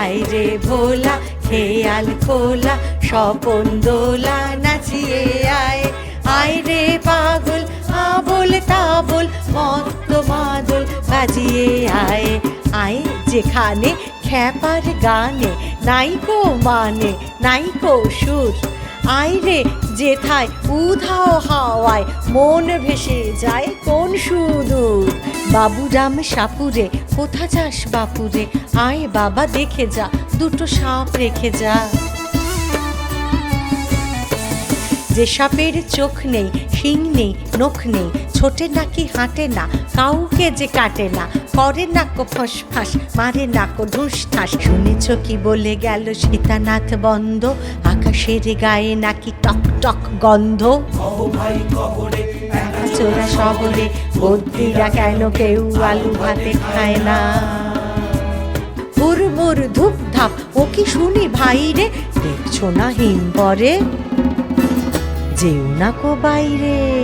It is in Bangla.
আয় রে ভোলা, খেয়াল খোলা, স্বপন দোলা নাচিয়ে আয়। আয় রে পাগল, আবল তাবল, মত্ত মাদল বাজিয়ে আয়। আয় যেখানে খ্যাপার গানে নাইকো মানে নাইকো সুর। আয় রে যেথায় উধাও হাওয়ায়, মন ভেসে যায় কোন সুদূর? বাবুরাম সাপুরে, কোথা যাস বাপুরে? আয় বাবা, দেখে যা, দুটো সাপ রেখে যা। যে সাপের চোখ নেই, শিং নেই, নখ নেই, ছোটে নাকি হাঁটে না, কাউকে যে কাটে না, করে না কো ফস ফাস মারে না কো ঢুস ঠাস শুনেছ কি বলে গেল সীতানাথ বন্ধ? আকাশের গায়ে নাকি টক টক গন্ধ? চোরা শহরে বদ্যিরা কেন কেউ আলু ভাতে খায় না? হুরমুর ধূপ ধাপ ও কি শুনি ভাই রে? দেখছ না হিম পরে যেও না কো বাইরে।